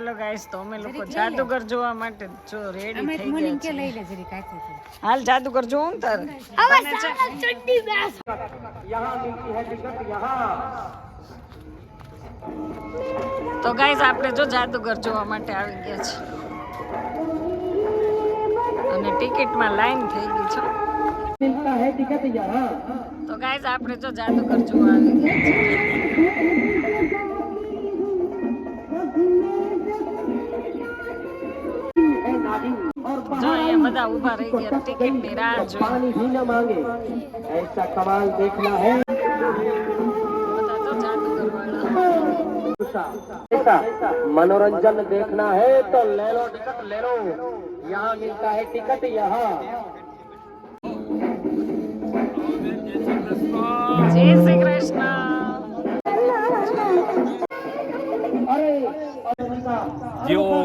ચાલો ગાઈસ તો અમે લોકો જાદુગર જોવા માટે જો રેડી થઈ ગયા કે છીએ લઈ લે જરી કાચી હાલ જાદુગર જોવું મિલતી તારે? તને યહાં તો ગાઈસ આપણે જો જાદુગર જોવા માટે આવી ગયા છે અને ટિકિટમાં લાઈન થઈ ગઈ છે. તો ગાઈસ આપણે જો જાદુગર જોવા આવી ગયા છે બધા ઊભા રહી ગયા ટિકિટની રાહ જોઈ पानी भी न मांगे ऐसा कमाल देखना है બધા તો જાદુગર વાળા ऐसा मनोरंजन देखना है तो ले लो टिकट ले लो यहाँ मिलता है टिकट यहाँ જય શ્રી કૃષ્ણ જેઓ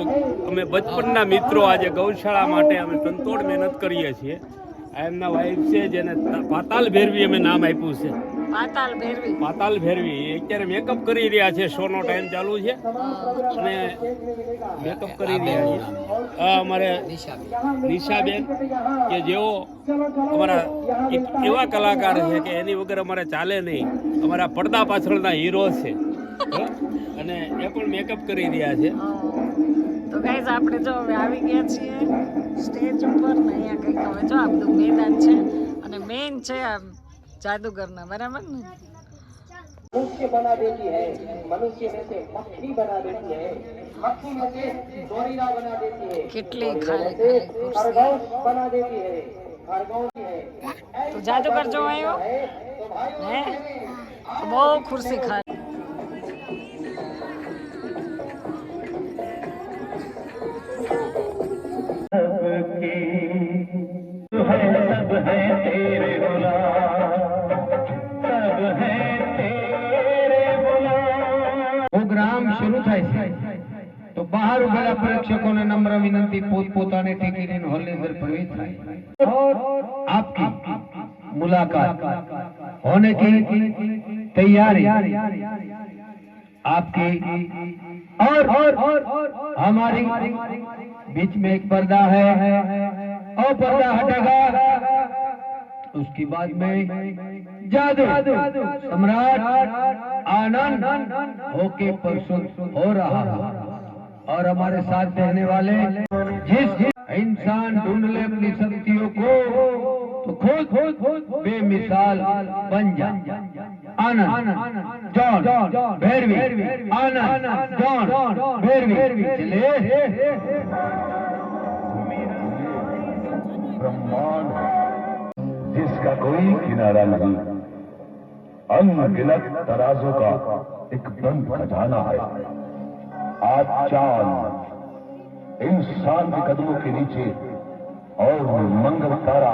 અમે બચપનના મિત્રો આજે ગૌશાળા માટે અમે તંતોડ મહેનત કરીએ છીએ. આ એમના વાઈફ છે જેને પાતાલ ભેરવી અમે નામ આપ્યું છે. પાતાલ ભેરવી. પાતાલ ભેરવી. અત્યારે મેકઅપ કરી રહ્યા છે શોનો ટાઈમ ચાલુ છે. અને મેકઅપ કરી રહ્યા છે. આ અમારે નિશાબેન કે જેઓ અમારા એક એવા કલાકાર છે કે એની વગર અમારે ચાલે નહીં. અમારા પડદા પાછળના હીરો છે? અને એ પણ મેકઅપ કરી રહ્યા છે. તો ગાઈઝ આપણે જો હવે આવી ગયા છીએ સ્ટેજ ઉપર ને અહીંયા કંઈક હવે જો આ બધું મેદાન છે અને મેઇન છે આ જાદુગરના બરાબર ને मनुष्य बना देती है मनुष्य में से मक्खी बना देती है मक्खी में से गोरिल्ला बना देती है કેટલી से ખાલી ખાલી ખુરશી खरगोश बना देती है खरगोश है તો જાદુગર જો આવ્યો तो भाई હે તો બહુ ખુરશી ખાલી નમ્ર વિનંતી પોતપોતાને ટિકિટ ઇન હોલની અંદર પ્રવેશ થાય आपकी मुलाकात होने की तैयारी आपकी और और हमारी बीच में एक पर्दा है और पर्दा हटेगा उसके बाद में जादू सम्राट आनंद होके प्रस्तुत हो रहा है और हमारे साथ रहने वाले जिस इंसान ढूंढ ले अपनी शक्तियों को तो खुद बेमिसाल बन जा। आनंद भैरवी आनंद भैरवी चले ब्रह्मांड, जिसका कोई किनारा नहीं अनगिनत तराजों का एक बंद खजाना है। आज चांद इंसान के कदमों के नीचे और मंगल तारा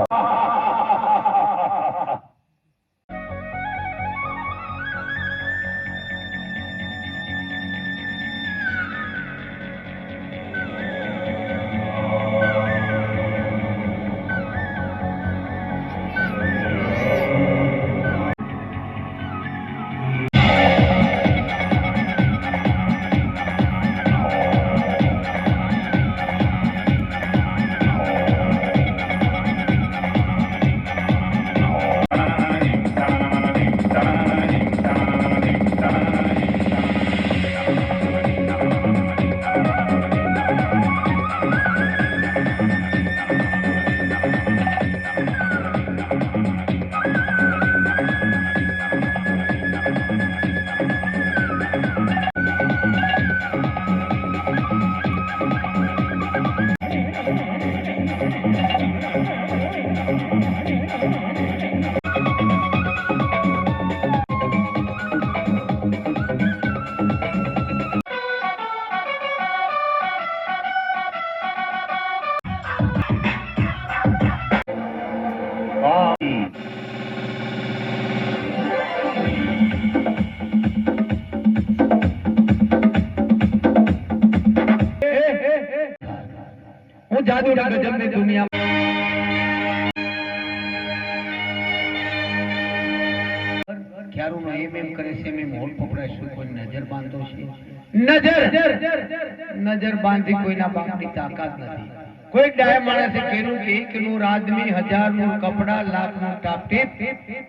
ગજબની દુનિયા ખ્યારુનો એમ એમ કરે છે એમ એમ હોલ પકડાય શું કોઈ નજર બાંધો છે? નજર! નજર બાંધી કોઈના બાપની તાકાત નથી. કોઈ ડાય માણસે કેનું કે એકનું રાજમી હજારનું કપડા લાખનું ટાપટીપ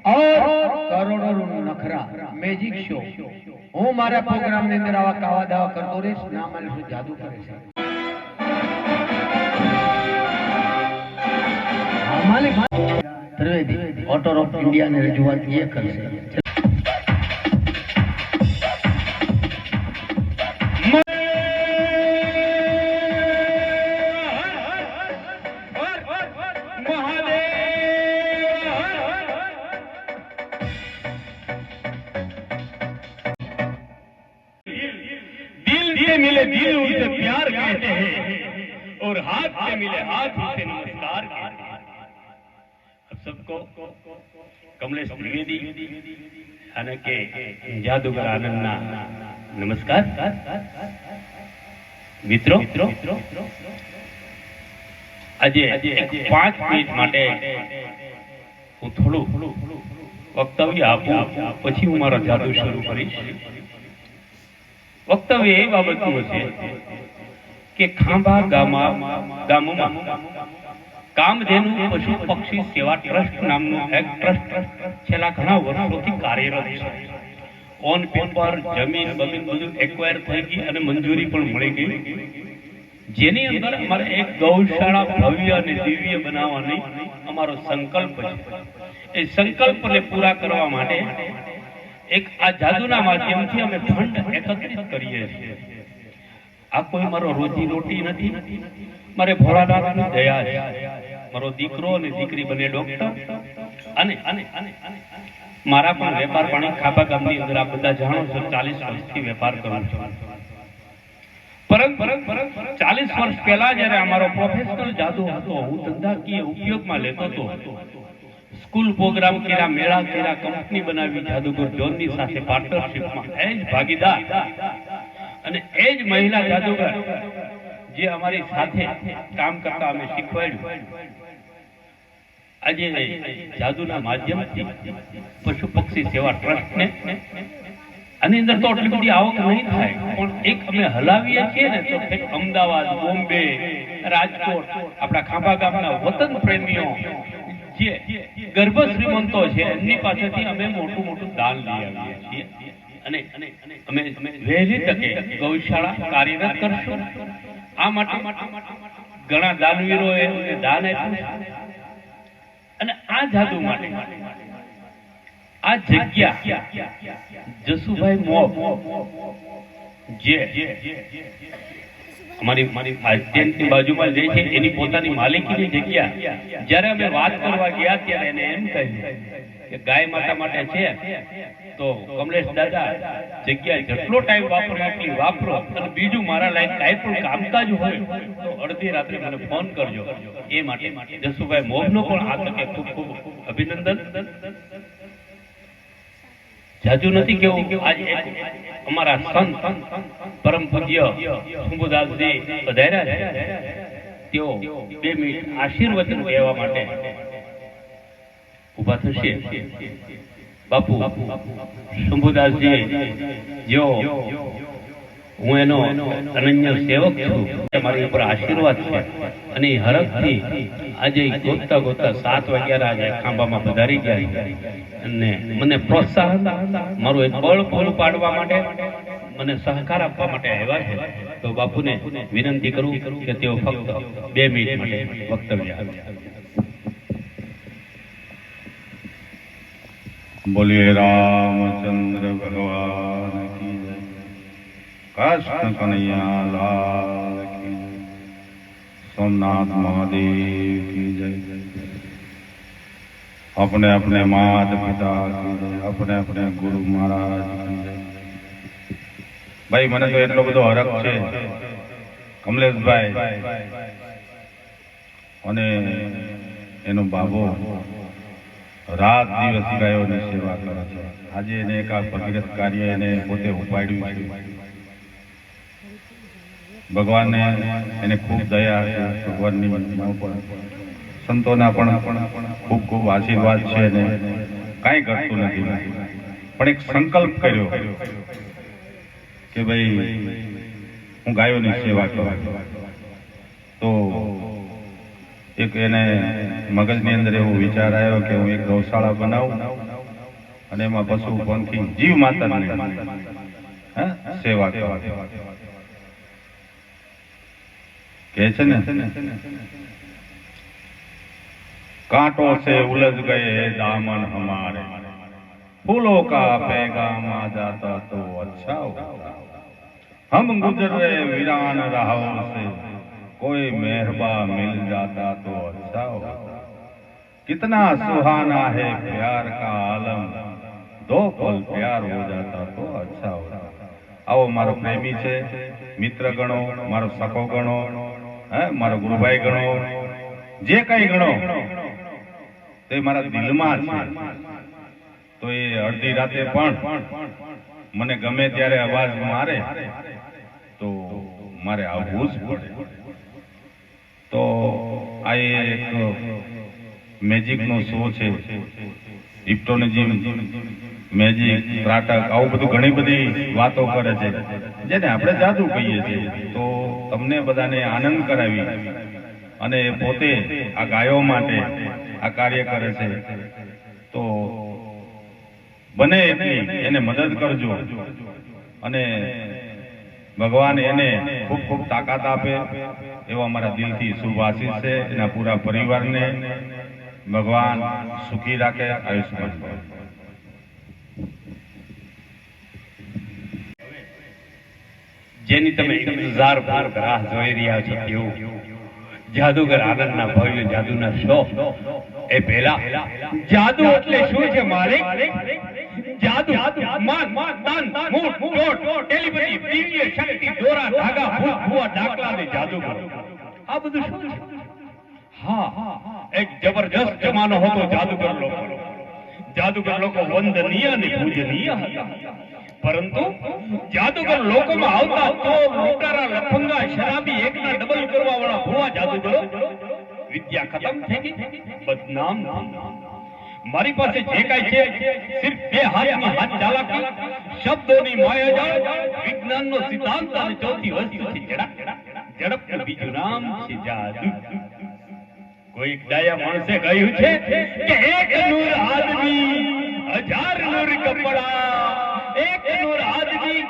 ઓર કરોડોનું નખરા. મેજિક શો હું મારા પ્રોગ્રામની અંદર આવા કાવા દાવા કરતો રહીશ ના માને શું જાદુ કરે છે. ત્રિવેદી ઓટો ઓફ ઇન્ડિયા ની રજૂઆત એ કરશે નમસ્કાર. મિત્રો આજે પાંચ મિનિટ માટે હું થોડું વક્તવ્ય આપું પછી હું મારો જાદુ શરૂ કરીશ. વક્તવ્ય એ બાબતનું છે કે ખાંભા ગામમાં ગામોમાં કામધેનુ પશુ પક્ષી સેવા ટ્રસ્ટ નામનું એક ટ્રસ્ટ છેલ્લા ઘણા વર્ષોથી કાર્યરત છે. ઓન પેપર જમીન, બમીન બધું એક્વાયર થઈ ગઈ અને મંજૂરી પણ મળી ગઈ. જેની અંદર અમારે એક ગૌશાળા ભવ્ય અને દિવ્ય બનાવવાની અમારો સંકલ્પ છે. એ સંકલ્પને પૂરા કરવા માટે એક આ જાદુના માધ્યમથી અમે ફંડ એકત્રિત કરીએ છીએ. આ કોઈ મારો રોજી રોટી નથી. મારે ભોળાનાથની દયા છે. મારો દીકરો અને દીકરી બંને ડોક્ટર અને અને અને અને મારા પણ વેપાર પાણી ખાપા ગામની અંદર આપ બધા જાણો છો, ચાલીસ વર્ષથી વેપાર કરું છું. ચાલીસ વર્ષ પહેલા જયારે અમારો પ્રોફેશનલ જાદુ હતો, હું ધંધાકીય ઉપયોગમાં લેતો હતો, સ્કૂલ પ્રોગ્રામ કર્યા, મેળા કર્યા, કંપની બનાવી, જાદુગર જોનની સાથે પાર્ટનરશિપમાં એ જ ભાગીદાર અને એ જ મહિલા જાદુગર જે અમારી સાથે કામ કરતા અમે શીખવાડ્યું. આજે જાદુના માધ્યમથી પશુ પક્ષી સેવા ટ્રસ્ટને આની અંદર તો એટલી બધી આવક નહીં થાય, પણ એક અમે હલાવીએ છીએ ને તો અમદાવાદ, બોમ્બે, રાજકોટ, આપણા ખાંભા ગામના વતન પ્રેમીઓ જે ગર્ભ શ્રીમંતો છે, એમની પાસેથી અમે મોટું મોટું દાન લઈ છીએ અને અમે વહેલી તકે ગૌશાળા કાર્યરત કરશું આ માટે ઘણા દાનવીરોએ દાન આપ્યું. અને આ જાદુ માટે. આ જગ્યા જસુભાઈ મો જે અમારી મારી બાજુમાં જે છે, એની પોતાની માલિકીની જગ્યા. જ્યારે અમે વાત કરવા ગયા ત્યારે એને એમ કહ્યું કે ગાય માતા માટે છે. તો કમલેશ દાદા, જગ્યા જેટલો ટાઈમ વાપરો, એટલી વાપરો. અને બીજું મારા લાઈન કાંઈ પણ કામકાજ હોય, તો અડધી રાત્રે મને ફોન કરજો. એ માટે જસુભાઈ મોહનો પણ આ તકે ખૂબ ખૂબ અભિનંદન. જાજુ નથી કેવું આજે અમારા સંત પરમ પૂજ્ય શંભુદાસજી પધાર્યા છે તેઓ બે મિનિટ આશીર્વચન કહેવા માટે ઊભા થશે બાપુ શંભુદાસજી જેઓ હું એનો અનન્ય સેવક છું. મારી ઉપર આશીર્વાદ છે. અને હરખથી આજે ગોતતા ગોતતા સાત વાગ્યા આજે ખાંભામાં પધારી ગયા અને મને પ્રોત્સાહન, મારું એક બળ પૂરું પાડવા માટે, મને સહકાર આપવા માટે આવ્યા છે. તો બાપુને વિનંતી કરું કે તેઓ ફક્ત બે મિનિટ માટે વક્તવ્ય આવે બોલીએ, રામચંદ્ર ભગવાન. की जय कृष्ण कन्हैया लाल की जय सोमनाथ महादेव की जय अपने अपने माता पिता की जय अपने अपने गुरु महाराज की जय ભાઈ મને તો એટલો બધો હરખ છે કમલેશભાઈ અને એનો બાબો રાત દિવસ ગાયોની સેવા કરે છે આજે એને એક આ ભગીરથ કાર્ય એને પોતે ઉપાડ્યું છે ભગવાનને એને ખૂબ દયા છે ભગવાનની સંતોના પણ ખૂબ ખૂબ આશીર્વાદ છે ને કાંઈ ઘટતું નથી. પણ એક સંકલ્પ કર્યો કે ભાઈ, હું ગાયોની સેવા કરું. તો એક એને મગજની અંદર એવો વિચાર આવ્યો કે હું એક ગૌશાળા બનાવું અને એમાં પશુ, પંખી, જીવ માતાની સેવા કરું. કહે છે ને कांटों से उलझ गए दामन हमारे फूलों का पैगाम आ जाता तो अच्छा होता हम गुजर रहे वीरान राहों से कोई मेहरबा मिल जाता तो अच्छा होता कितना सुहाना है प्यार का आलम दो पल प्यार हो जाता तो अच्छा होता આવો મારો પ્રેમી છે મિત્ર ગણો મારો સખો ગણો હે, મારો ગુરુભાઈ ગણો, જે કઈ ગણો, તે મારા દિલમાં તો એ અડધી રાતે પણ મને ગમે ત્યારે અવાજ મારે, તો મારે આવવું જ પડે. તો આ એક મેજિક નો શો છે હિપ્ટોનિઝમ મેજિક ત્રાટક, આવું બધું ઘણી બધી વાતો કરે છે. જેને આપણે જાદુ કહીએ છીએ. તો તમને બધાને આનંદ કરાવી અને પોતે આ ગાયો માટે આ કાર્ય કરે છે. તો બને એટલી એને મદદ કરજો. અને ભગવાન એને ખૂબ ખૂબ તાકાત આપે એવા મારા દિલથી શુભ છે. એના પૂરા પરિવારને ભગવાન સુખી રાખે. આયુષ્માન ભવે. જેની તમે ઇંતજાર પૂર્વક રાહ જોઈ રહ્યા છો તેવું જાદુગર આનંદના ભવ્ય જાદુના શો એ પહેલા, જાદુ એટલે શું છે માલિક? જાદુ, માન, તાન, મૂળ ટોટ ટેલિપથી દિવ્ય શક્તિ દોરા ધાગા, ભૂત, ભૂવા, ડાકલા ને જાદુગર. આ બધું શું છે? હા, એક જબરજસ્ત જમાનો હતો જાદુગર લોકો. જાદુગર લોકો વંદનીય અને પૂજનીય હતા. પરંતુ જાદુગર લોકોમાં આવતા તો લૂંટારા લફંગા શરાબી એકના ડબલ કરવા વાળા ભૂવા જાદુગરો, વિદ્યા ખતમ થઈ ગઈ. બદનામ. મારી પાસે જે કાંઈ છે, સિર્ફ બે હાથની હાથ ચાલાકી, શબ્દોની માયાજાળ વિજ્ઞાનનો સિદ્ધાંત અને ચોથી વસ્તુ છે ઝડપ ઝડપ બીજું નામ છે જાદુ. કોઈ ડાયા માણસે કહ્યું છે કે એક નૂર આદમી, હજાર નૂર કપડા. એક નૂર આદમી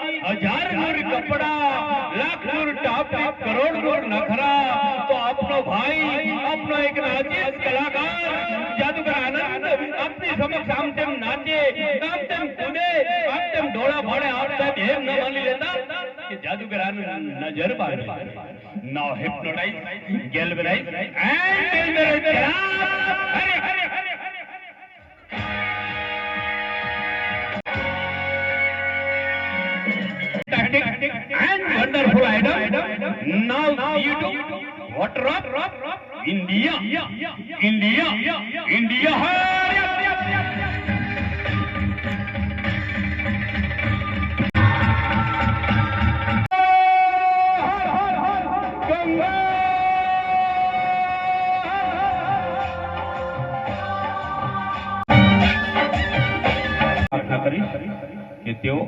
હજાર નૂર કપડા લાખ નૂર ટાપી કરોડ નૂર નખરા તો આપનો ભાઈ આપનો એક નાચીસ કલાકાર જાદુગર આનંદ આપની સમક્ષ આમ તેમ નાચે આમ તેમ કૂદે આમ તેમ ડોળા ભાડે આપ સાહેબ એમ ન માની લેતા કે જાદુગર આનંદ નજર બાંધે now hypnotize, galvanize, and mesmerize Hare Hare now you do what rock rock, rock, india india india પ્રાર્થના કરીશ કે તેઓ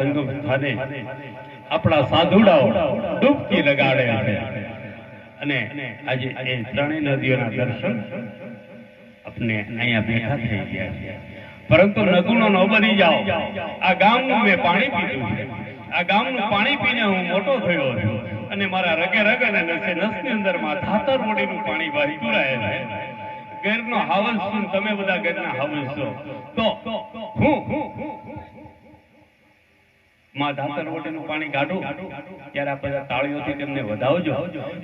સંગમ સ્થાને આપણા સાધુડાઓ ડૂબકી લગાડે છે. અને આજે એ ત્રણેય નદીઓના દર્શન આપને અહીંયા બેઠા થઈ ગયા છે. પરંતુ નગુનો ન બની જાઓ. આ ગામનું મેં પાણી પીધું છે. આ ગામનું પાણી પીને હું મોટો થયો છું. અને મારા રગે રગ અને નસે નસની અંદરમાં ધાતર મોડીનું પાણી વહેતું રહે છે. ઘરનો હાવસ છું તમે બધા ઘરના હાવસ છો. તો હું માં ધાતર વટીનું પાણી કાઢું ત્યારે આપણે તાળીઓથી તેમને વધાવજો.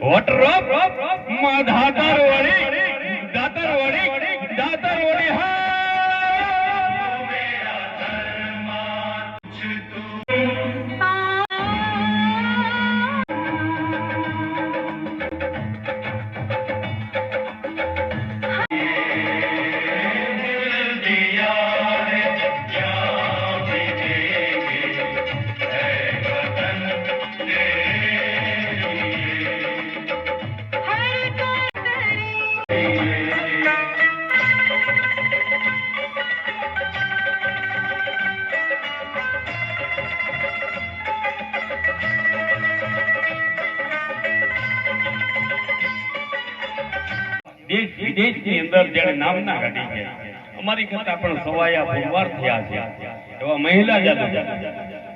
વોટરમાં ધાતર વળી દેશ વિદેશની અંદર જેણે નામના કાઢી છે. અમારી કરતા પણ સવાયા ભગવાર થયા છે. એવા મહિલા જાદુગર.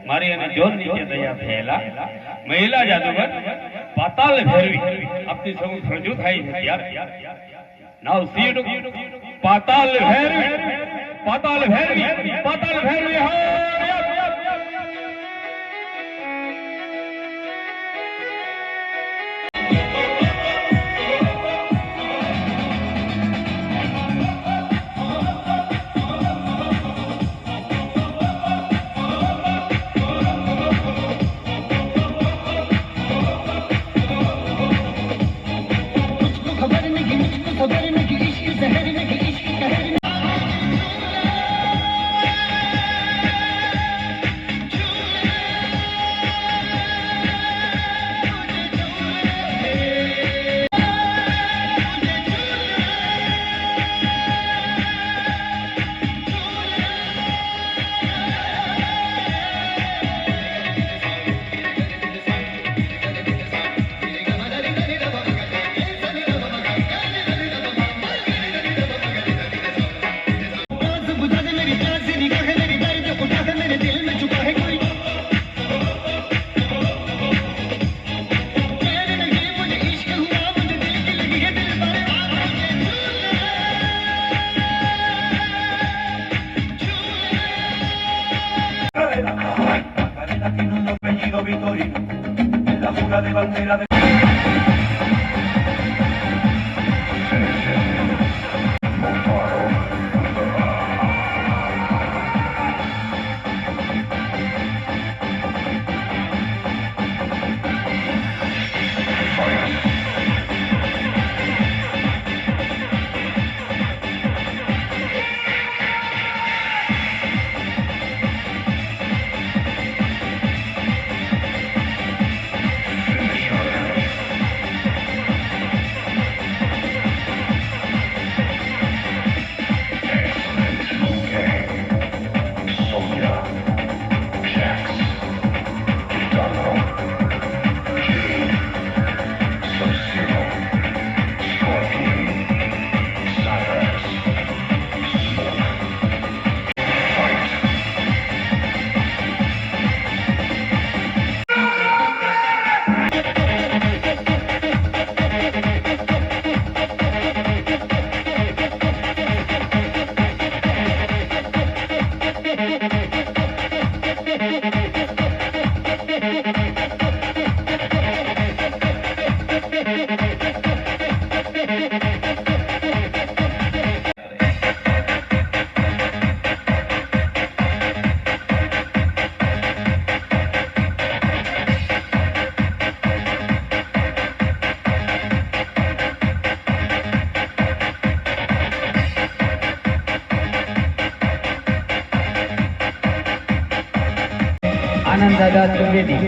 મારી અને જોર નીચે દયા થયેલા મહિલા જાદુગર પાતાલ ફેરવી આપની સૌ રજૂ થાય છે યાર નાવ સીડ પાતાલ ફેરવી. પાતાલ ફેરવી. પાતાલ ફેરવી. હા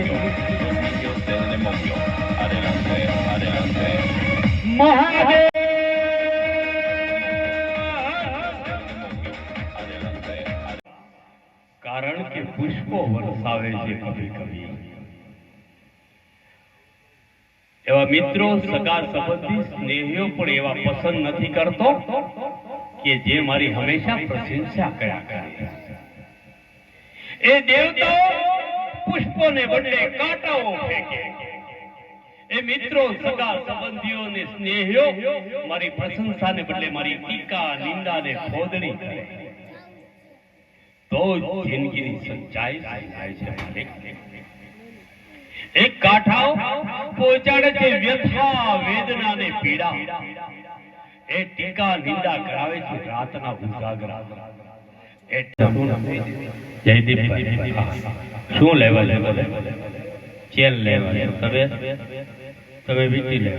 ત્રિવેદી મહાદેવ કારણ કે પુષ્પો વરસાવે છે કભી કભી એવા મિત્રો સગા સંબંધી સ્નેહીઓ પણ એવા પસંદ નથી કરતો કે જે મારી હંમેશા પ્રશંસા કર્યા કરે એ દેવતાઓ પુષ્પોને બદલે કાંટાઓ ફેંકે. એ મિત્રો, સગા સંબંધીઓને સ્નેહીઓ, મારી પ્રશંસાને બદલે મારી ટીકા, નિંદાને ખોદણી. કરે તો જિંદગીની સચ્ચાઈ થાય છે એક કાઠાઓ પહોંચાડે છે વ્યથા વેદના ને પીડા. એ ટીકા, નિંદા કરાવે છે રાતના ઉજાગરા. એ જયદીપભાઈ. શું લેવા ચેલ લેવા તમે? તમે વીટી લેવા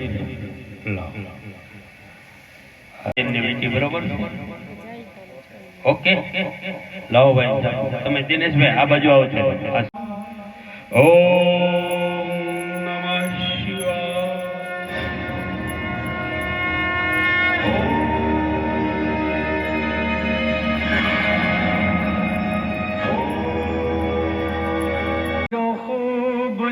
બરોબર ઓકે. લાવો ભાઈ તમે દિનેશભાઈ, આ બાજુ આવો છો. આ-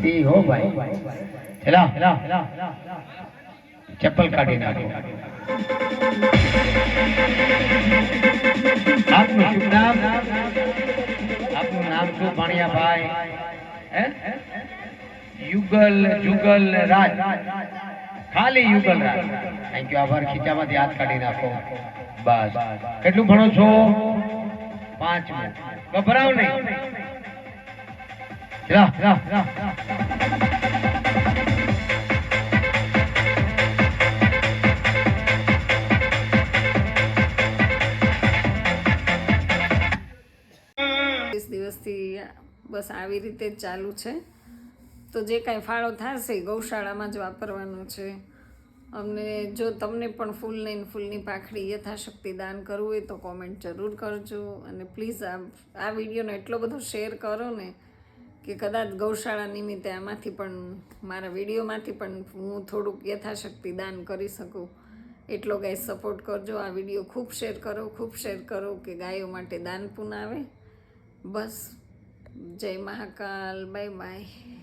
સી હો ભાઈ. હેલા. હેલા ચપ્પલ કાઢી નાખો. આપનું શુભ નામ? આપનું નામ શું પાણીયા હે? યુગલ જુગલ રાજ. ખાલી યુગલ રાજ. થેન્ક યુ આભાર. ખીચામાંથી હાથ કાઢી નાખો. બસ. કેટલું ભણો છો? પાંચમું. ગભરાવ નહીં. દિવસથી બસ આવી રીતે જ ચાલુ છે. તો જે કાંઈ ફાળો થશે ગૌશાળામાં જ વાપરવાનો છે. અમને જો તમને પણ ફૂલ લઈને ફૂલની પાખડી યથાશક્તિ દાન કરવું હોય તો કોમેન્ટ જરૂર કરજો. અને પ્લીઝ આ આ વિડીયોને એટલો બધો શેર કરો ને કે કદાચ ગૌશાળા નિમિત્તે આમાંથી પણ, મારા વિડીયોમાંથી પણ હું થોડુંક યથાશક્તિ દાન કરી શકું. એટલો ગાય સપોર્ટ કરજો. આ વીડિયો ખૂબ શેર કરો, ખૂબ શેર કરો કે ગાયો માટે દાન પૂન આવે. બસ. જય મહાકાલ. Bye bye